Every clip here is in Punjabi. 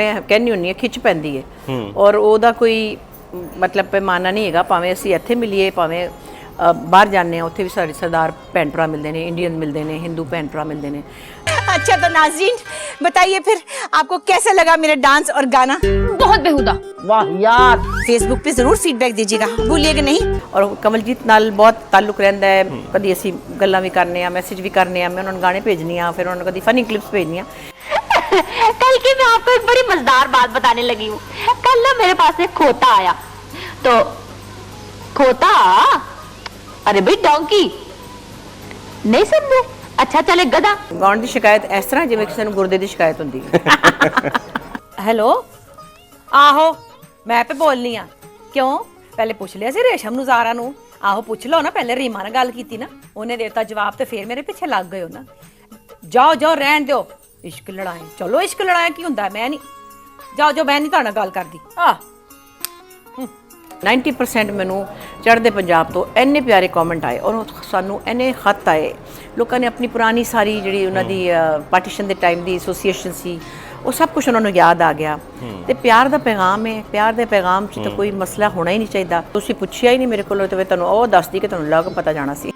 ਮੈਂ ਕਹਿੰਨੀ ਹੁੰਨੀ ਆ ਖਿੱਚ ਪੈਂਦੀ ਹੈ ਔਰ ਉਹਦਾ ਕੋਈ ਮ, ਮਤਲਬ ਪੈਮਾਨਾ ਨਹੀਂ ਹੈਗਾ ਭਾਵੇਂ ਅਸੀਂ ਇੱਥੇ ਮਿਲੀਏ ਭਾਵੇਂ ਅ, ਬਾਹਰ ਜਾਂਦੇ ਆ ਉੱਥੇ ਵੀ ਸਾਡੇ ਸਰਦਾਰ ਭੈਣ ਭਰਾ ਮਿਲਦੇ ਨੇ ਇੰਡੀਅਨ ਮਿਲਦੇ ਨੇ ਹਿੰਦੂ ਭੈਣ ਭਰਾ ਮਿਲਦੇ ਨੇ अच्छा तो नाजरीन बताइए फिर आपको कैसा लगा मेरा डांस और गाना बहुत बेहुदा फेसबुक पे जरूर फीडबैक दीजिएगा भूलिएगा नहीं ਔਰ ਕਮਲਜੀਤ ਨਾਲ ਬਹੁਤ ਤਾਲੁਕ ਰਹਿੰਦਾ ਹੈ ਕਦੀ ਅਸੀਂ ਗੱਲਾਂ ਵੀ ਕਰਨੇ ਆ ਮੈਸੇਜ ਵੀ ਕਰਨੇ ਆ ਮੈਂ ਉਹਨਾਂ ਨੂੰ ਗਾਣੇ ਭੇਜਨੀ ਆ ਫਿਰ ਉਹਨਾਂ ਨੂੰ ਕਦੀ ਫਨੀ ਕਲਿੱਪਸ ਭੇਜਨੀ ਆ कल की मैं आपको एक बड़ी मजेदार बात बताने लगी हूँ कल ना मेरे पास एक खोता आया तो खोता अरे भाई डोंकी नहीं समझे अच्छा चले गधा ਗਾਉਣ ਦੀ ਸ਼ਿਕਾਇਤ ਇਸ ਤਰ੍ਹਾਂ ਜਿਵੇਂ ਕਿਸੇ ਨੂੰ ਗੁਰਦੇ ਦੀ ਸ਼ਿਕਾਇਤ ਹੁੰਦੀ ਹੈ ਹੈਲੋ ਆਹੋ ਮੈਂ ਪੇ ਬੋਲਨੀ ਆ ਕਿਉਂ ਪਹਿਲੇ ਪੁੱਛ ਲਿਆ ਸੀ ਰੇਸ਼ਮ ਨੂੰ ਜ਼ਾਰਾ ਨੂੰ ਆਹੋ ਪੁੱਛ ਲਓ ਨਾ ਪਹਿਲੇ ਰੀਮਾ ਨਾਲ ਗੱਲ ਕੀਤੀ ਨਾ ਉਹਨੇ ਦੇਤਾ ਜਵਾਬ ਤੇ ਫੇਰ ਮੇਰੇ ਪਿੱਛੇ ਲੱਗ ਗਏ ਹੋ ਨਾ ਜਾਓ ਜਾਓ ਰਹਿਣ ਦਿਓ ਇਸ਼ਕ ਲੜਾਏ ਚਲੋ ਇਸ਼ਕ ਲੜਾਇਆ ਕੀ ਹੁੰਦਾ? ਮੈਂ ਨਹੀਂ। ਜਾਓ ਜਾਓ ਮੈਂ ਨਹੀਂ ਤੁਹਾਡੇ ਗੱਲ ਕਰਦੀ। ਆ 90% ਮੈਨੂੰ ਚੜ੍ਹਦੇ ਪੰਜਾਬ ਤੋਂ ਇੰਨੇ ਪਿਆਰੇ ਕਮੈਂਟ ਆਏ ਔਰ ਸਾਨੂੰ ਇੰਨੇ ਖਤ ਆਏ। ਲੋਕਾਂ ਨੇ ਆਪਣੀ ਪੁਰਾਣੀ ਸਾਰੀ ਜਿਹੜੀ ਉਹਨਾਂ ਦੀ ਪਾਰਟੀਸ਼ਨ ਦੇ ਟਾਈਮ ਦੀ ਐਸੋਸੀਏਸ਼ਨ ਸੀ ਉਹ ਸਭ ਕੁਝ ਉਹਨਾਂ ਨੂੰ ਯਾਦ ਆ ਗਿਆ। ਤੇ ਪਿਆਰ ਦਾ ਪੈਗਾਮ ਹੈ ਪਿਆਰ ਦੇ ਪੈਗਾਮ 'ਚ ਤਾਂ ਕੋਈ ਮਸਲਾ ਹੋਣਾ ਹੀ ਨਹੀਂ ਚਾਹੀਦਾ। ਤੁਸੀਂ ਪੁੱਛਿਆ ਹੀ ਨਹੀਂ ਮੇਰੇ ਕੋਲੋਂ ਤੇ ਮੈਂ ਤੁਹਾਨੂੰ ਉਹ ਦੱਸਦੀ ਕਿ ਤੁਹਾਨੂੰ ਲੱਗ ਪਤਾ ਜਾਣਾ ਸੀ।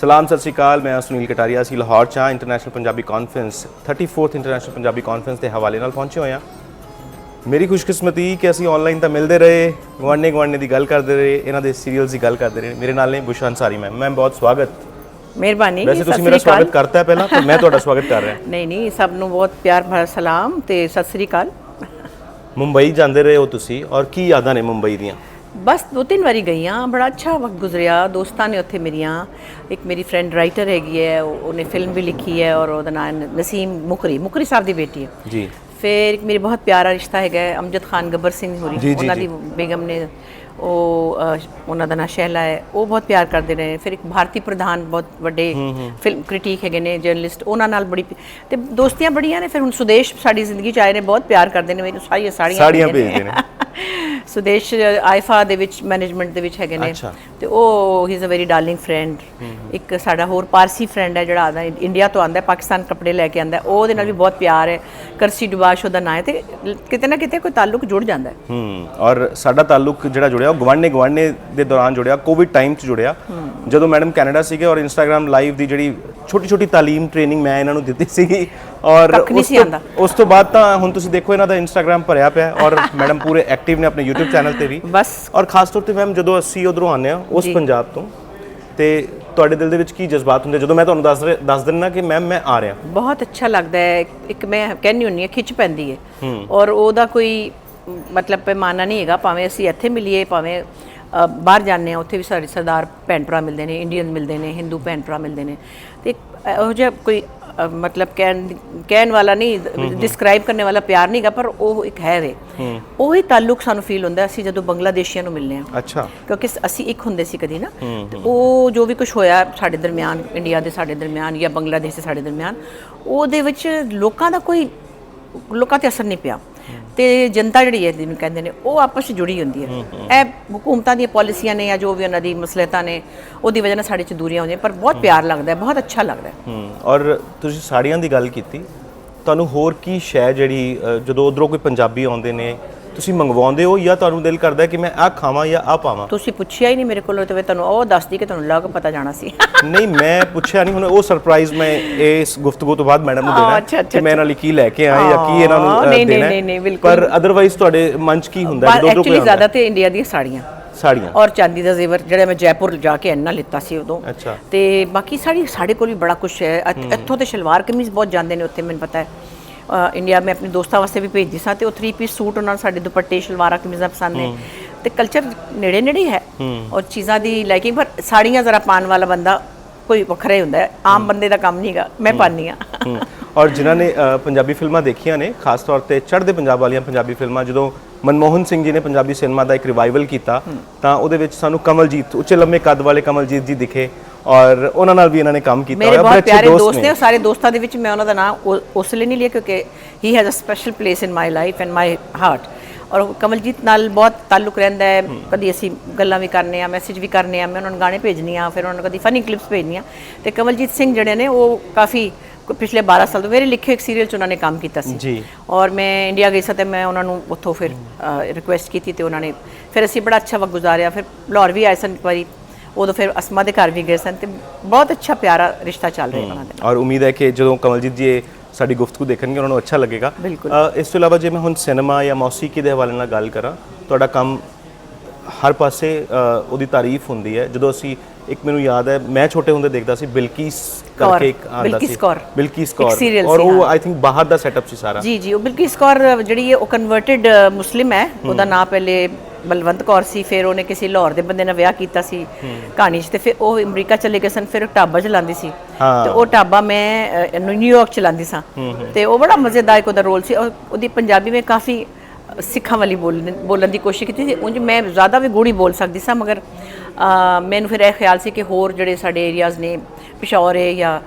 ਸਲਾਮ ਸਤਿ ਸ਼੍ਰੀ ਅਕਾਲ। ਮੈਂ ਸੁਨੀਲ ਕਟਾਰੀਆ। ਅਸੀਂ ਲਾਹੌਰ ਚ ਹਾਂ international Punjabi conference 34th international Punjabi conference ਦੇ ਹਵਾਲੇ ਨਾਲ ਪਹੁੰਚੇ ਹੋਏ ਹਾਂ। ਮੇਰੀ ਖੁਸ਼ਕਿਸਮਤੀ ਕਿ ਅਸੀਂ ਆਨਲਾਈਨ ਤਾਂ ਮਿਲਦੇ ਰਹੇ ਗਵਾਂਢੇ ਗਵਾਂਢੇ ਦੀ ਗੱਲ ਕਰਦੇ ਰਹੇ ਇਹਨਾਂ ਦੇ ਸੀਰੀਅਲਸ ਦੀ ਗੱਲ ਕਰਦੇ ਰਹੇ। ਮੇਰੇ ਨਾਲ ਨੇ ਬੁਸ਼ਾ ਅੰਸਾਰੀ ਮੈਮ ਮੈਮ ਬਹੁਤ ਸਵਾਗਤ। ਮਿਹਰਬਾਨੀ ਵੈਸੇ ਤੁਸੀਂ ਮੇਰਾ। ਸਵਾਗਤ ਕਰਤਾ ਹੈ ਪਹਿਲਾਂ ਪਰ ਮੈਂ ਤੁਹਾਡਾ ਸਵਾਗਤ ਕਰ ਰਿਹਾ। ਨਹੀਂ ਨਹੀਂ ਸਭ ਨੂੰ ਬਹੁਤ ਪਿਆਰ ਭਰਾ ਸਲਾਮ ਤੇ ਸਤਿ ਸ੍ਰੀ ਅਕਾਲ। ਮੁੰਬਈ ਜਾਂਦੇ ਰਹੇ ਹੋ ਤੁਸੀਂ ਔਰ ਕੀ ਯਾਦਾਂ ਨੇ ਮੁੰਬਈ ਦੀਆਂ? ਬਸ ਦੋ ਤਿੰਨ ਵਾਰੀ ਗਈ ਹਾਂ ਬੜਾ ਅੱਛਾ ਵਕਤ ਗੁਜ਼ਰਿਆ। ਦੋਸਤਾਂ ਨੇ ਉੱਥੇ ਮੇਰੀਆਂ ਇੱਕ ਮੇਰੀ ਫਰੈਂਡ ਰਾਈਟਰ ਹੈਗੀ ਹੈ ਉਹ- ਉਹਨੇ ਫਿਲਮ ਵੀ ਲਿਖੀ ਹੈ ਔਰ ਉਹਦਾ ਨਾਮ ਨਸੀਮ ਮੁਕਰੀ ਮੁਕਰੀ ਸਾਹਿਬ ਦੀ ਬੇਟੀ ਹੈ। ਜੀ। ਫਿਰ ਇੱਕ ਮੇਰੀ ਬਹੁਤ ਪਿਆਰਾ ਰਿਸ਼ਤਾ ਹੈਗਾ ਅਮਜਦ ਖਾਨ ਗੱਬਰ ਸਿੰਘ ਹੋਰੀ। ਉਹਨਾਂ। ਦੀ ਬੇਗਮ ਨੇ ਉਹ ਉਹਨਾਂ ਦਾ ਨਾਂ ਸ਼ਹਿਲਾ ਹੈ। ਉਹ ਬਹੁਤ ਪਿਆਰ ਕਰਦੇ ਨੇ ਫਿਰ ਇੱਕ ਭਾਰਤੀ ਪ੍ਰਧਾਨ ਬਹੁਤ ਵੱਡੇ ਫਿਲਮ ਕ੍ਰਿਟਿਕ ਹੈਗੇ ਨੇ ਜਰਨਲਿਸਟ ਉਹਨਾਂ ਨਾਲ ਬੜੀ ਤੇ ਦੋਸਤੀਆਂ ਬੜੀਆਂ ਨੇ। ਫਿਰ ਹੁਣ ਸੁਦੇਸ਼ ਸਾਡੀ ਜ਼ਿੰਦਗੀ ਚ ਆਏ ਨੇ ਬਹੁਤ ਪਿਆਰ ਕਰਦੇ ਨੇ। ਮੈਨੂੰ ਸਾਰੀਆਂ ਸਾੜੀਆਂ ਸਾੜੀਆਂ ਭੇਜਦੇ ਨੇ। ਸੁਦੇਸ਼ ਆਈਫਾ ਦੇ ਵਿੱਚ ਮੈਨੇਜਮੈਂਟ ਦੇ ਵਿੱਚ ਹੈਗੇ ਨੇ। ਤੇ ਉਹ he is a very darling friend ਇੱਕ ਸਾਡਾ ਹੋਰ ਪਾਰਸੀ ਫਰੈਂਡ ਹੈ ਜਿਹੜਾ ਆਦਾ ਇੰਡੀਆ ਤੋਂ ਆਂਦਾ ਪਾਕਿਸਤਾਨ ਕੱਪੜੇ ਲੈ ਕੇ ਆਂਦਾ ਉਹਦੇ ਨਾਲ ਵੀ ਬਹੁਤ ਪਿਆਰ ਹੈ। ਕਰਸੀ ਡੁਬਾਸ਼ ਉਹਦਾ ਨਾਂ ਹੈ ਤੇ ਕਿਤੇ ਨਾ ਕਿਤੇ ਕੋਈ ਤਾਲੁਕ ਜੁੜ ਜਾਂਦਾ ਹੈ। ਹੂੰ ਔਰ ਸਾਡਾ ਤਾਲੁਕ ਜਿਹੜਾ ਜੁੜਿਆ ਉਹ ਗਵਾਂਢੇ ਗਵਾਂਢੇ ਦੇ ਦੌਰਾਨ ਜੁੜਿਆ ਕੋਵਿਡ ਟਾਈਮ 'ਚ ਜੁੜਿਆ। ਜਦੋਂ ਮੈਡਮ ਕੈਨੇਡਾ ਸੀਗੇ ਔਰ ਇੰਸਟਾਗ੍ਰam ਲਾਈਵ ਦੀ ਜਿਹੜੀ ਛੋਟੀ ਛੋਟੀ ਤਾਲੀਮ ਟ੍ਰੇਨਿੰਗ ਮੈਂ ਇਹਨਾਂ ਨੂੰ ਦਿੱਤੀ ਸੀਗੀ ਔਰ ਉਸ ਤੋਂ- ਆਉਂਦਾ। ਉਸ ਤੋਂ ਬਾਅਦ ਤਾਂ ਹੁਣ ਤੁਸੀਂ ਦੇਖੋ ਇਹਨਾਂ ਦਾ ਇੰਸਟਾਗ੍ਰam ਭਰਿਆ ਪਿਆ ਔਰ ਮੈਡਮ ਪੂਰੇ ਐਕਟਿਵ ਨੇ ਆਪਣੇ YouTube ਚੈਨਲ ਤੇ ਵੀ। ਬਸ। ਔਰ ਖਾਸ ਤੌਰ ਤੇ ਮੈਮ ਜਦੋਂ ਅਸੀਂ ਉਧਰੋਂ ਆਉਂਦੇ ਆ ਉਸ ਪੰਜਾਬ ਤੋਂ ਤੇ ਤੁਹਾਡੇ ਦਿਲ ਦੇ ਵਿੱਚ ਕੀ ਜਜ਼ਬਾਤ ਹੁੰਦੇ? ਜਦੋਂ ਮੈਂ ਤੁਹਾਨੂੰ ਦੱਸ ਦੱਸ ਦਿੰਦਾ ਕਿ ਮੈਮ ਮੈਂ ਆ ਰਿਹਾ। ਬਹੁਤ ਅੱਛਾ ਲੱਗਦਾ ਹੈ। ਇੱਕ ਮੈਂ ਕਹਿੰਨੀ ਹੁੰਨੀ ਆ ਖਿੱਚ ਪੈਂਦੀ ਹੈ। ਔਰ ਉਹਦਾ ਕੋਈ ਮਤਲਬ ਪੈਮਾਨਾ ਨਹੀਂ ਹੈਗਾ ਭਾਵੇਂ ਅਸੀਂ ਇੱਥੇ ਮਿਲੀਏ ਭਾਵੇਂ ਬਾਹਰ ਜਾਂਦੇ ਆ ਉੱਥੇ ਵੀ ਸਾਡੇ ਸਰਦਾਰ ਭੈਣ ਭਰਾ ਮਿਲਦੇ ਨੇ ਇੰਡੀਅਨ ਮਿਲਦੇ ਨੇ ਹਿੰਦੂ ਭੈਣ ਭਰਾ ਮਿਲਦੇ ਨੇ। ਤੇ ਇਹੋ ਜਿਹਾ ਕੋਈ ਮਤਲਬ ਕਹਿਣ ਕਹਿਣ ਵਾਲਾ ਨਹੀਂ ਡਿਸਕ੍ਰਾਈਬ ਕਰਨ ਵਾਲਾ ਪਿਆਰ ਨਹੀਂਗਾ ਪਰ ਉਹ ਇੱਕ ਹੈ ਵੇ। ਉਹੀ ਤਾਲੁਕ ਸਾਨੂੰ ਫੀਲ ਹੁੰਦਾ ਅਸੀਂ ਜਦੋਂ ਬੰਗਲਾਦੇਸ਼ੀਆਂ ਨੂੰ ਮਿਲਨੇ ਆ ਅੱਛਾ। ਕਿਉਂਕਿ ਅਸੀਂ ਇੱਕ ਹੁੰਦੇ ਸੀ ਕਦੀ ਨਾ। ਉਹ ਜੋ ਵੀ ਕੁਝ ਹੋਇਆ ਸਾਡੇ ਦਰਮਿਆਨ ਇੰਡੀਆ ਦੇ ਸਾਡੇ ਦਰਮਿਆਨ ਜਾਂ ਬੰਗਲਾਦੇਸ਼ ਦੇ ਸਾਡੇ ਦਰਮਿਆਨ ਉਹਦੇ ਵਿੱਚ ਲੋਕਾਂ ਦਾ ਕੋਈ ਲੋਕਾਂ ਤੇ ਅਸਰ ਨਹੀਂ ਪਿਆ। ਤੇ ਜਨਤਾ ਜਿਹੜੀ ਹੈ ਜਿਹਨੂੰ ਕਹਿੰਦੇ ਨੇ ਉਹ ਆਪਸ ਵਿੱਚ ਜੁੜੀ ਹੁੰਦੀ ਹੈ। ਇਹ ਹਕੂਮਤਾਂ ਦੀਆਂ ਪਾਲਿਸੀਆਂ ਨੇ ਜਾਂ ਜੋ ਵੀ ਉਹਨਾਂ ਦੀ ਮਸਲਹਤਾਂ ਨੇ ਉਹਦੀ ਵਜ੍ਹਾ ਨਾਲ ਸਾਡੇ ਚ ਦੂਰੀਆਂ ਹੁੰਦੀਆਂ ਪਰ ਬਹੁਤ ਪਿਆਰ ਲੱਗਦਾ ਹੈ ਬਹੁਤ ਅੱਛਾ ਲੱਗਦਾ ਹੈ। ਔਰ ਤੁਸੀਂ ਸਾੜੀਆਂ ਦੀ ਗੱਲ ਕੀਤੀ ਤੁਹਾਨੂੰ ਹੋਰ ਕੀ ਸ਼ੈ ਜਿਹੜੀ ਜਦੋਂ ਉਧਰੋਂ ਕੋਈ ਪੰਜਾਬੀ ਆਉਂਦੇ ਨੇ ਤੁਸੀਂ ਮੰਗਵਾਉਂਦੇ ਹੋ ਜਾਂ ਤੁਹਾਨੂੰ ਦਿਲ ਕਰਦਾ ਕਿ ਮੈਂ ਆਹ ਖਾਵਾਂ ਜਾਂ ਆਹ ਪਾਵਾਂ? ਤੁਸੀਂ ਪੁੱਛਿਆ ਹੀ ਨਹੀਂ ਮੇਰੇ ਕੋਲੋਂ ਤੇ ਮੈਂ ਤੁਹਾਨੂੰ ਉਹ ਦੱਸਦੀ ਕਿ ਤੁਹਾਨੂੰ ਲੱਗ ਪਤਾ ਜਾਣਾ ਸੀ। ਨਹੀਂ ਮੈਂ ਪੁੱਛਿਆ ਨਹੀਂ ਹੁਣ ਉਹ ਸਰਪ੍ਰਾਈਜ਼ ਮੈਂ ਇਸ ਗੁਫ਼ਤਗੂ ਤੋਂ ਬਾਅਦ ਮੈਡਮ ਨੂੰ ਹਾਂ, ਦੇਣਾ ਅੱਛਾ, ਕਿ ਮੈਂ ਇਹਨਾਂ ਲਈ ਕੀ ਲੈ ਕੇ ਆਇਆ ਜਾਂ ਕੀ ਇਹਨਾਂ ਨੂੰ ਹਾਂ, ਅ, ਨਹੀਂ, ਨਹੀਂ, ਦੇਣਾ ਹੈ। ਨਹੀਂ, ਨਹੀਂ, ਬਿਲਕੁਲ। ਪਰ ਅਦਰਵਾਈਜ਼ ਤੁਹਾਡੇ ਮਨ 'ਚ ਕੀ ਹੁੰਦਾ? ਹੈ ਜਦੋਂ ਕੋਈ ਐਕਚੁਅਲੀ ਆਉਂਦਾ ਜ਼ਿਆਦਾ? ਤੇ ਇੰਡੀਆ ਦੀਆਂ ਸਾੜੀਆਂ। ਸਾੜੀਆਂ। ਔਰ ਚਾਂਦੀ ਦਾ ਜ਼ੇਵਰ ਜਿਹੜਾ ਮੈਂ ਜੈਪੁਰ ਜਾ ਕੇ ਇੰਨਾ ਲਿੱਤਾ ਸੀ ਉਦੋਂ। ਅੱਛਾ। ਤੇ ਬਾਕੀ ਸਾਡੀ ਸਾਡੇ ਕੋਲ ਵੀ ਬੜਾ ਕੁਝ ਹੈ। ਇੱਥ- ਇੱਥੋਂ ਤੇ ਸ਼ਲਵਾਰ ਕਮੀਜ਼ ਬਹੁਤ ਜਾਂਦੇ ਨੇ ਉੱਥੇ ਮੈਨੂੰ ਪਤਾ ਹੈ। ਇੰਡੀਆ ਮੈਂ ਆਪਣੇ ਦੋਸਤਾਂ ਵਾਸਤੇ ਵੀ ਭੇਜਦੀ ਸਾਂ ਤੇ ਉਹ 3 ਪੀਸ ਸੂਟ ਉਹਨਾਂ ਨੂੰ ਸਾਡੇ ਦੁਪੱਟੇ ਸ਼ਲਵਾਰਾਂ ਕਮੀਜ਼ਾਂ ਪਸੰਦ ਨੇ। ਤੇ ਕਲਚਰ ਨੇੜੇ ਨੇੜੇ ਹੀ। ਔਰ ਚੀਜ਼ਾਂ ਦੀ ਲਾਈਕਿੰਗ ਪਰ ਸਾੜੀਆਂ ਜ਼ਰਾ ਪਾਉਣ ਵਾਲਾ ਬੰਦਾ ਕੋਈ ਵੱਖਰਾ ਹੀ ਹੁੰਦਾ ਹੈ। ਆਮ ਬੰਦੇ ਦਾ ਕੰਮ ਨਹੀਂਗਾ ਮੈਂ ਹਾਂ। ਹੂੰ। ਔਰ ਜਿਨ੍ਹਾਂ ਨੇ ਪੰਜਾਬੀ ਫਿਲਮਾਂ ਦੇਖੀਆਂ ਨੇ ਖਾਸ ਤੌਰ ਤੇ ਚੜ੍ਹਦੇ ਪੰਜਾਬ ਵਾਲੀਆਂ ਪੰਜਾਬੀ ਫਿਲਮਾਂ ਜਦੋਂ ਮਨਮੋਹਨ ਸਿੰਘ ਜੀ ਨੇ ਪੰਜਾਬੀ ਸਿਨੇਮਾ ਦਾ ਇੱਕ ਰਿਵਾਈਵਲ ਕੀਤਾ ਤਾਂ ਉਹਦੇ ਵਿੱਚ ਸਾਨੂੰ ਕਮਲਜੀਤ ਉੱਚੇ ਲੰਮੇ ਕੱਦ ਵਾਲੇ ਕਮਲਜੀਤ ਜੀ ਦਿਖੇ। ਔਰ ਉਹਨਾਂ ਨਾਲ ਵੀ ਇਹਨਾਂ ਨੇ ਕੰਮ ਕੀਤਾ ਮੇਰੇ ਹੋਇਆ, ਬੜੇ ਬਹੁਤ ਪਿਆਰੇ ਦੋਸਤ ਨੇ ਸਾਰੇ ਦੋਸਤਾਂ ਦੇ ਵਿੱਚ ਮੈਂ ਉਹਨਾਂ ਦਾ ਨਾਮ ਉਸ ਲਈ ਨਹੀਂ ਲਿਆ ਕਿਉਂਕਿ he has a special place in my life and my heart ਔਰ ਕਮਲਜੀਤ ਨਾਲ ਬਹੁਤ ਤਾਲੁਕ ਰਹਿੰਦਾ ਹੈ ਕਦੀ ਅਸੀਂ ਗੱਲਾਂ ਵੀ ਕਰਨੇ ਆ ਮੈਸੇਜ ਵੀ ਕਰਨੇ ਆ ਮੈਂ ਉਹਨਾਂ ਨੂੰ ਗਾਣੇ ਭੇਜਨੀ ਆ ਫਿਰ ਉਹਨਾਂ ਨੂੰ ਕਦੀ ਫਨੀ ਕਲਿੱਪਸ ਭੇਜਨੀਆਂ ਤੇ ਕਮਲਜੀਤ ਸਿੰਘ ਜਿਹੜੇ ਨੇ ਉਹ ਕਾਫੀ ਪਿਛਲੇ 12 ਸਾਲ ਤੋਂ ਮੇਰੇ ਲਿਖੇ ਇੱਕ ਸੀਰੀਅਲ ਚ ਉਹਨਾਂ ਨੇ ਕੰਮ ਕੀਤਾ ਸੀ। ਜੀ। ਔਰ ਮੈਂ ਇੰਡੀਆ ਗਈ ਸੀ ਤੇ ਮੈਂ ਉਹਨਾਂ ਨੂੰ ਉੱਥੋਂ ਫਿਰ ਰਿਕੁਐਸਟ ਕੀਤੀ ਤੇ ਉਹਨਾਂ ਨੇ ਫਿਰ ਅਸੀਂ ਬੜਾ ਅੱਛਾ ਵਕਤ ਗੁਜ਼ਾਰਿਆ ਫਿਰ ਲਾਹੌਰ ਵੀ ਆਏ ਸਨ ਇੱਕ ਵਾਰੀ। ਉਦੋਂ ਫਿਰ ਅਸਮਾ ਦੇ ਘਰ ਵੀ ਗਏ ਸਨ ਤੇ ਬਹੁਤ ਅੱਛਾ ਪਿਆਰਾ ਰਿਸ਼ਤਾ ਚੱਲ ਰਿਹਾ ਉਹਨਾਂ ਦੇ। ਔਰ ਉਮੀਦ ਹੈ ਕਿ ਜਦੋਂ ਕਮਲਜੀਤ ਜੀ ਸਾਡੀ ਗੁਫ਼ਤਗੂ ਦੇਖਣਗੇ ਉਹਨਾਂ ਨੂੰ ਅੱਛਾ ਲੱਗੇਗਾ। ਇਸ ਤੋਂ ਇਲਾਵਾ ਜੇ ਮੈਂ ਹੁਣ ਸਿਨੇਮਾ ਜਾਂ ਮੌਸੀਕੀ ਦੇ ਹਵਾਲੇ ਨਾਲ ਗੱਲ ਕਰਾਂ ਤੁਹਾਡਾ ਕੰਮ ਹਰ ਪਾਸੇ ਉਹਦੀ ਤਾਰੀਫ ਹੁੰਦੀ ਹੈ। ਜਦੋਂ ਅਸੀਂ ਇੱਕ ਮੈਨੂੰ ਯਾਦ ਹੈ ਮੈਂ ਛੋਟੇ ਹੁੰਦੇ ਦੇਖਦਾ ਸੀ ਬਿਲਕੀਸ ਕੌਰ, ਕਰਕੇ ਇੱਕ ਆਉਂਦਾ ਸੀ। ਬਿਲਕਿਸ ਕੌਰ। ਔਰ ਉਹ। ਆਈ ਥਿੰਕ ਬਾਹਰ ਦਾ ਸੈਟਅਪ ਸੀ ਸਾਰਾ। ਜੀ ਜੀ ਉਹ ਬਿਲਕਿਸ ਕੌਰ ਜਿਹੜੀ ਹੈ ਉਹ ਕਨਵਰਟਡ ਮੁਸਲਿਮ ਹੈ। ਉਹਦਾ ਨਾਮ ਪਹਿਲੇ ਬਲਵੰਤ ਕੌਰ ਸੀ ਫਿਰ ਉਹਨੇ ਕਿਸੇ ਲਾਹੌਰ ਦੇ ਬੰਦੇ ਨਾਲ ਵਿਆਹ ਕੀਤਾ ਸੀ ਕਹਾਣੀ 'ਚ ਤੇ ਫਿਰ ਉਹ ਅਮਰੀਕਾ ਚਲੇ ਗਏ ਸਨ ਫਿਰ ਉਹ ਢਾਬਾ ਚਲਾਉਂਦੀ ਸੀ। ਹਾਂ। ਤੇ ਉਹ ਢਾਬਾ ਮੈਂ ਅ, ਨਿਊਯਾਰਕ ਚਲਾਉਂਦੀ ਸਾਂ। ਤੇ ਉਹ ਬੜਾ ਮਜ਼ੇਦਾਰ ਉਹਦਾ ਰੋਲ ਸੀ ਔਰ ਉਹਦੀ ਪੰਜਾਬੀ ਵਿੱਚ ਕਾਫੀ ਸਿੱਖਾਂ ਵਾਲੀ ਬੋਲਣ ਬੋਲਣ ਦੀ ਕੋਸ਼ਿਸ਼ ਕੀਤੀ ਸੀ ਉਂਝ ਮੈਂ ਜ਼ਿਆਦਾ ਵੀ ਗੂੜੀ ਬੋਲ ਸਕਦੀ ਸਾਂ ਮਗਰ ਅ, ਮੈਨੂੰ ਫਿਰ ਇਹ ਖਿਆਲ ਸੀ ਕਿ ਹੋਰ ਜਿਹੜੇ ਸਾਡੇ ਏਰੀਆਜ਼ ਨੇ ਪਿਸ਼ੌਰ ਹੈ ਜਾਂ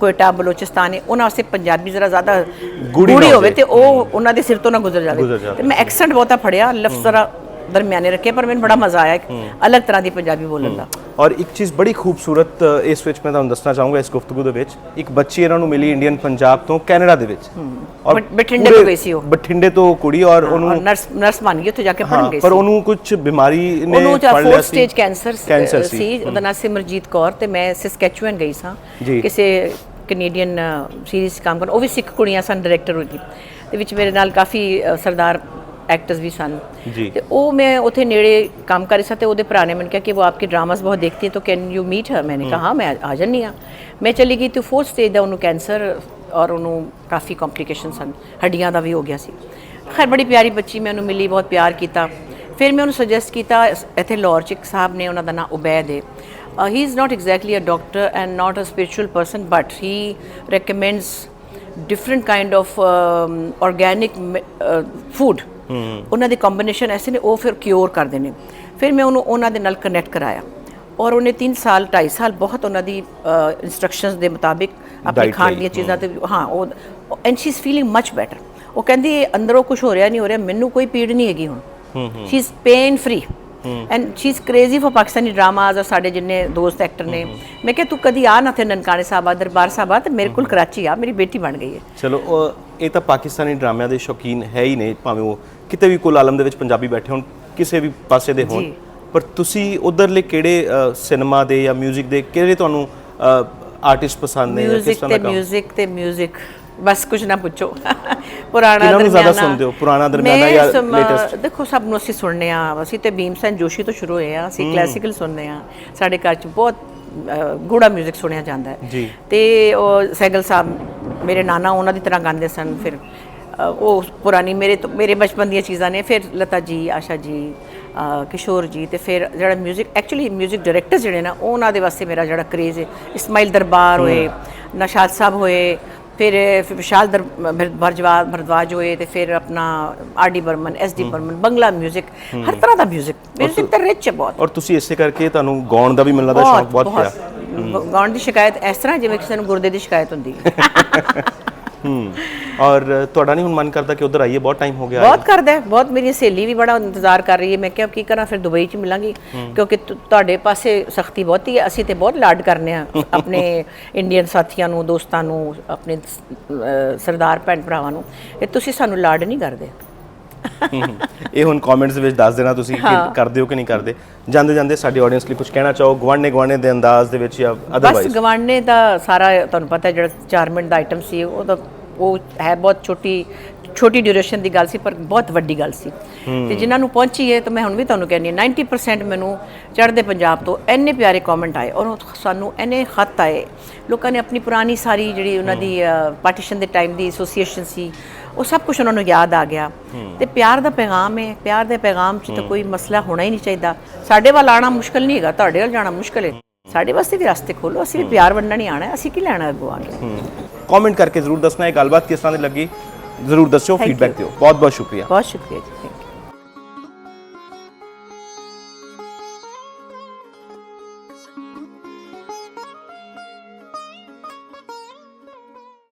ਕੋਇਟਾ ਬਲੋਚਿਸਤਾਨ ਹੈ ਉਹਨਾਂ ਵਾਸਤੇ ਪੰਜਾਬੀ ਜ਼ਰਾ ਜ਼ਿਆਦਾ ਗੂੜੀ ਹੋਵੇ। ਤੇ ਉਹ ਉਹਨਾਂ ਦੇ ਸਿਰ ਤੋਂ ਨਾ ਗੁਜ਼ਰ ਜਾਵੇ। ਤੇ ਮੈਂ ਐਕਸੈਂਟ ਬਹੁਤਾ ਫੜਿਆ ਲਫ਼ਜ਼ ਜ਼ਰਾ ਦਰਮਿਆਨੇ ਰੱਖੇ ਪਰ ਮੈਨੂੰ ਬੜਾ ਮਜ਼ਾ ਆਇਆ ਇੱਕ ਅਲੱਗ ਤਰ੍ਹਾਂ ਦੀ ਪੰਜਾਬੀ ਬੋਲਣ ਦਾ ਔਰ ਇੱਕ ਚੀਜ਼ ਬੜੀ ਖੂਬਸੂਰਤ ਇਸ ਵਿੱਚ ਮੈਂ ਤੁਹਾਨੂੰ ਦੱਸਣਾ ਚਾਹੂੰਗਾ ਇਸ ਗੁਫ਼ਤਗੂ ਦੇ ਵਿੱਚ ਇੱਕ ਬੱਚੀ ਇਹਨਾਂ ਨੂੰ ਮਿਲੀ ਇੰਡੀਅਨ ਪੰਜਾਬ ਤੋਂ ਕੈਨੇਡਾ ਦੇ ਵਿੱਚ ਬਠ- ਬਠਿੰਡੇ ਤੋਂ ਪੂਰੇ- ਗਈ ਸੀ ਉਹ। ਬਠਿੰਡੇ ਤੋਂ ਕੁੜੀ ਔਰ ਉਹਨੂੰ ਔਰ ਨਰਸ ਨਰਸ ਬਣ ਗਈ ਉੱਥੇ ਜਾ ਕੇ ਪੜ੍ਹਨ ਹਾਂ ਗਈ ਪਰ ਸੀ ਉਹਨੂੰ ਕੁਝ ਬਿਮਾਰੀ ਨੇ ਫੜ ਲਿਆ ਸੀ ਸਟੇਜ ਕੈਂਸਰ ਸੀ ਉਹਦਾ ਨਾਮ ਸਿਮਰਜੀਤ ਕੌਰ ਤੇ ਮੈਂ ਸਿਸਕੈਚੂਅਨ ਗਈ ਸਾਂ। ਕਿਸੇ ਕੈਨੇਡੀਅਨ ਸੀਰੀਜ਼ ਕੰਮ ਕਰਨ ਉਹ ਵੀ ਸਿੱਖ ਕੁੜੀਆਂ ਸਨ ਡਾਇਰੈਕਟਰ ਉਹਦੀ ਤੇ ਵਿੱਚ ਮੇਰੇ ਨਾਲ ਕਾਫੀ ਸਰਦਾਰ ਐਕਟਰਸ ਵੀ ਸਨ। ਤੇ ਉਹ ਮੈਂ ਉਥੇ ਨੇੜੇ ਕੰਮ ਕਰ ਰਿਹਾ ਤੇ ਉਹਦੇ ਭਰਾ ਨੇ ਮੈਨੂੰ ਕਿਹਾ ਕਿ ਉਹ ਆਪਕੇ ਡਰਾਮਾਸ ਬਹੁਤ ਦੇਖਤੀ ਹੈ ਤਾਂ ਕੈਨ ਯੂ ਮੀਟ ਹਰ ਕਿਹਾ ਹਾਂ ਮੈਂ ਆ ਜਾਨੀ ਆ ਮੈਂ ਚਲੀ ਗਈ ਤੇ ਫੋਰਥ ਸਟੇਜ ਦਾ ਉਹਨੂੰ ਕੈਂਸਰ ਔਰ ਉਹਨੂੰ ਕਾਫੀ ਕੰਪਲਿਕੇਸ਼ਨ ਸਨ। ਹੱਡੀਆਂ ਦਾ ਵੀ ਹੋ ਗਿਆ ਸੀ। ਖੈਰ ਬੜੀ ਪਿਆਰੀ ਬੱਚੀ ਮੈਂ ਉਹਨੂੰ ਮਿਲੀ ਬਹੁਤ ਪਿਆਰ ਕੀਤਾ। ਫਿਰ ਮੈਂ ਉਹਨੂੰ ਸੁਜੈਸਟ ਕੀਤਾ ਇੱਥੇ ਲੌਰਚਿਕ ਸਾਹਿਬ ਨੇ ਉਹਨਾਂ ਦਾ ਨਾਮ ਉਬੈਦ ਹੈ he is not exactly a doctor and not a spiritual person but he recommends different kind of um, organic uh, food ਉਹਨਾਂ ਦੇ ਕੰਬੀਨੇਸ਼ਨ ਐਸੇ ਨੇ ਉਹ ਫਿਰ ਕਿਉਰ ਕਰਦੇ ਨੇ ਫਿਰ ਮੈਂ ਉਹਨੂੰ ਉਹਨਾਂ ਦੇ ਨਾਲ ਕਨੈਕਟ ਕਰਾਇਆ। ਔਰ ਉਹਨੇ 3 ਸਾਲ 2.5 ਸਾਲ ਬਹੁਤ ਉਹਨਾਂ ਦੀ ਇਨਸਟਰਕਸ਼ਨਸ ਦੇ ਮੁਤਾਬਿਕ ਆਪਣੀ ਖਾਣ ਦੀਆਂ ਚੀਜ਼ਾਂ ਤੇ ਹਾਂ ਉਹ and she is feeling much better ਉਹ ਕਹਿੰਦੀ ਅੰਦਰੋਂ ਕੁਝ ਹੋ ਰਿਹਾ ਨਹੀਂ ਹੋ ਰਿਹਾ ਮੈਨੂੰ ਕੋਈ ਪੀੜ ਨਹੀਂ ਹੈਗੀ ਹੁਣ। She is pain free and she is crazy for Pakistani dramas ਔਰ ਸਾਡੇ ਜਿੰਨੇ ਦੋਸਤ ਐਕਟਰ ਨੇ। ਮੈਂ ਕਿਹਾ ਤੂੰ ਕਦੀ ਆ ਨਾ ਤੇ ਨਨਕਾਣੇ ਸਾਹਿਬਾ ਦਰਬਾਰ ਸਾਹਿਬਾ ਤੇ ਮੇਰੇ ਕੋਲ ਕਰਾਚੀ ਆ ਮੇਰੀ ਬੇਟੀ ਬਣ ਗਈ ਹੈ। ਚਲੋ ਇਹ ਤਾਂ ਪਾਕਿਸਤਾਨੀ ਡਰਾਮਿਆਂ ਦੇ ਸ਼ੌਕੀਨ ਹੈ ਹੀ ਨੇ ਭਾਵੇਂ ਉਹ ਕਿਤੇ ਵੀ ਕੁੱਲ ਆਲਮ ਦੇ ਵਿੱਚ ਪੰਜਾਬੀ ਬੈਠੇ ਹੋਣ ਕਿਸੇ ਵੀ ਪਾਸੇ ਦੇ ਹੋਣ ਜੀ। ਪਰ ਤੁਸੀਂ ਉਧਰਲੇ ਕਿਹੜੇ ਅ, ਸਿਨੇਮਾ ਦੇ ਜਾਂ 뮤직 ਦੇ ਕਿਹੜੇ ਤੁਹਾਨੂੰ ਆਰਟਿਸਟ ਪਸੰਦ ਨੇ ਜਾਂ ਕਿਸ ਮਿਊਜ਼ਿਕ ਤਰ੍ਹਾਂ ਤੇ ਦਾ ਕੰਮ ਮਿਊਜ਼ਿਕ ਤੇ ਮਿਊਜ਼ਿਕ ਬਸ ਕੁਝ ਨਾ ਪੁੱਛੋ ਪੁਰਾਣਾ ਕਿਹਨਾਂ ਨੂੰ ਜ਼ਿਆਦਾ ਦਰਮਿਆਨਾ। ਸੁਣਦੇ ਹੋ? ਪੁਰਾਣਾ ਦਰਮਿਆਨਾ ਮੈਂ ਜਾਂ ਸਮ- latest? ਦੇਖੋ ਸਭ ਨੂੰ ਅਸੀਂ ਸੁਣਨੇ ਆ ਅਸੀਂ ਤੇ ਭੀਮਸੈਨ ਜੋਸ਼ੀ ਤੋਂ ਸ਼ੁਰੂ ਹੋਏ ਆ ਅਸੀਂ ਕਲਾਸੀਕਲ ਸੁਣਨੇ ਆ ਸਾਡੇ ਘਰ ਚ ਬਹੁਤ ਅ, ਗੂੜਾ 뮤직 ਸੁਣਿਆ ਜਾਂਦਾ ਹੈ ਜੀ। ਤੇ ਉਹ ਸੈਗਲ ਸਾਹਿਬ ਮੇਰੇ ਨਾਨਾ ਉਹਨਾਂ ਦੀ ਤਰ੍ਹਾਂ ਗਾਉਂਦੇ ਸਨ ਫਿਰ ਅ, ਉਹ ਪੁਰਾਣੀ ਮੇਰੇ ਤੋਂ ਮੇਰੇ ਬਚਪਨ ਦੀਆਂ ਚੀਜ਼ਾਂ ਨੇ ਫਿਰ ਲਤਾ ਜੀ ਆਸ਼ਾ ਜੀ ਅ, ਕਿਸ਼ੋਰ ਜੀ ਤੇ ਫਿਰ ਜਿਹੜਾ 뮤직 ਐਕਚੁਅਲੀ 뮤직 ਡਾਇਰੈਕਟਰ ਜਿਹੜੇ ਨਾ ਉਹਨਾਂ ਦੇ ਵਾਸਤੇ ਮੇਰਾ ਜਿਹੜਾ ਕਰੇਜ਼ ਹੈ ਇਸਮਾਈਲ ਦਰਬਾਰ ਹੋਏ ਨਸ਼ਾਦ ਸਾਹਿਬ ਹੋਏ ਫਿਰ ਫਿਰ ਵਿਸ਼ਾਲ ਦਰ ਭਰਜਵਾਜ ਭਰਦਵਾਜ ਹੋਏ ਤੇ ਫਿਰ ਆਪਣਾ R D Burman S D Burman Bangla 뮤직 ਹਰ ਤਰ੍ਹਾਂ ਦਾ 뮤직 뮤직 ਤਾਂ ਰਿਚ ਹੈ ਬਹੁਤ ਔਰ ਤੁਸੀਂ ਇਸੇ ਕਰਕੇ ਤੁਹਾਨੂੰ ਗਾਉਣ ਦਾ ਵੀ ਮੈਨੂੰ ਲੱਗਦਾ ਸ਼ੌਕ ਬਹੁਤ ਪਿਆ ਬਹੁਤ ਗਾਉਣ ਦੀ ਸ਼ਿਕਾਇਤ ਇਸ ਤਰ੍ਹਾਂ ਜਿਵੇਂ ਕਿਸੇ ਨੂੰ ਗੁਰਦੇ ਦੀ ਸ਼ਿਕਾਇਤ ਹੁੰਦੀ ਹੈ। ਹੂੰ। ਔਰ ਤੁਹਾਡਾ ਨਹੀਂ ਹੁਣ ਮਨ ਕਰਦਾ ਕਿ ਉਧਰ ਆਈਏ ਬਹੁਤ ਟਾਈਮ ਹੋ ਗਿਆ ਬਹੁਤ ਕਰਦਾ ਹੈ ਬਹੁਤ ਮੇਰੀ ਸਹੇਲੀ ਵੀ ਬੜਾ ਇੰਤਜ਼ਾਰ ਕਰ ਰਹੀ ਹੈ। ਮੈਂ ਕਿਹਾ ਕੀ ਕਰਾਂ ਫਿਰ ਦੁਬਈ ਚ ਮਿਲਾਂਗੀ ਕਿਉਂਕਿ ਤੁਹਾਡੇ ਪਾਸੇ ਸਖਤੀ ਬਹੁਤੀ ਹੈ ਅਸੀਂ ਤੇ ਬਹੁਤ ਲਾਡ ਕਰਨੇ ਆ ਆਪਣੇ ਇੰਡੀਅਨ ਸਾਥੀਆਂ ਨੂੰ ਦੋਸਤਾਂ ਨੂੰ ਆਪਣੇ ਸਰਦਾਰ ਭੈਣ ਭਰਾਵਾਂ ਨੂੰ। ਇਹ ਤੁਸੀਂ ਸਾਨੂੰ ਲਾਡ ਨਹੀਂ ਕਰਦੇ। ਇਹ ਹੁਣ ਕਮੈਂਟਸ ਵਿੱਚ ਦੱਸ ਦੇਣਾ ਤੁਸੀਂ ਕਿ ਕਰਦੇ ਹੋ ਕਿ ਨਹੀਂ ਕਰਦੇ। ਜਾਂਦੇ ਜਾਂਦੇ ਸਾਡੀ ਆਡੀਅנס ਲਈ ਕੁਝ ਕਹਿਣਾ ਚਾਹੋ ਗਵਾਂਡੇ ਗਵਾਂਡੇ ਦੇ ਅੰਦਾਜ਼ ਦੇ ਵਿੱਚ ਜਾਂ ਬਸ ਅਦਰਵਾਈਜ਼ ਗਵਾਂਡੇ ਦਾ ਸਾਰਾ ਤੁਹਾਨੂੰ ਪਤਾ ਜਿਹੜਾ 4 ਮਿੰਟ ਦਾ ਆਈਟਮ ਸੀ ਉਹ ਤਾਂ ਉਹ ਹੈ ਬਹੁਤ ਛੋਟੀ ਛੋਟੀ ਡਿਊਰੇਸ਼ਨ ਦੀ ਗੱਲ ਸੀ ਪਰ ਬਹੁਤ ਵੱਡੀ ਗੱਲ ਸੀ। ਤੇ ਜਿਨ੍ਹਾਂ ਨੂੰ ਪਹੁੰਚੀ ਹੈ ਤਾਂ ਮੈਂ ਹੁਣ ਵੀ ਤੁਹਾਨੂੰ ਕਹਿੰਦੀ ਹਾਂ 90% ਮੈਨੂੰ ਚੜ੍ਹਦੇ ਪੰਜਾਬ ਤੋਂ ਇੰਨੇ ਪਿਆਰੇ ਕਮੈਂਟ ਆਏ ਔਰ ਸਾਨੂੰ ਇੰਨੇ ਖਤ ਆਏ। ਲੋਕਾਂ ਨੇ ਆਪਣੀ ਪੁਰਾਣੀ ਸਾਰੀ ਜਿਹੜੀ ਉਹਨਾਂ ਦੀ ਪਾਰਟੀਸ਼ਨ ਦੇ ਟਾਈਮ ਦੀ ਐਸੋਸੀਏਸ਼ਨ ਸੀ ਉਹ ਸਭ ਕੁਝ ਉਹਨਾਂ ਨੂੰ ਯਾਦ ਆ ਗਿਆ। ਤੇ ਪਿਆਰ ਦਾ ਪੈਗਾਮ ਹੈ ਪਿਆਰ ਦੇ ਪੈਗਾਮ 'ਚ ਤਾਂ ਕੋਈ ਮਸਲਾ ਹੋਣਾ ਹੀ ਨਹੀਂ ਚਾਹੀਦਾ। ਸਾਡੇ ਵੱਲ ਆਣਾ ਮੁਸ਼ਕਲ ਨਹੀਂ ਹੈਗਾ ਤੁਹਾਡੇ ਵੱਲ ਜਾਣਾ ਮੁਸ਼ਕਲ ਹੈ। ਸਾਡੇ ਵਾਸਤੇ ਵੀ ਰਸਤੇ ਖੋਲੋ ਅਸੀਂ ਵੀ ਪਿਆਰ ਵੰਡਣ ਹੀ ਆਣਾ ਅਸੀਂ ਕੀ ਲੈਣਾ ਅੱਗੋਂ ਆ ਕੇ? ਕਮੈਂਟ ਕਰਕੇ ਜ਼ਰੂਰ ਦੱਸਣਾ ਇਹ ਗੱਲਬਾਤ ਕਿਸ ਤਰ੍ਹਾਂ ਦੀ ਲੱਗੀ ਜ਼ਰੂਰ ਦੱਸਿਓ ਫੀਡਬੈਕ. ਦਿਓ। ਬਹੁਤ ਬਹੁਤ ਸ਼ੁਕਰੀਆ। ਬਹੁਤ ਸ਼ੁਕਰੀਆ ਜੀ।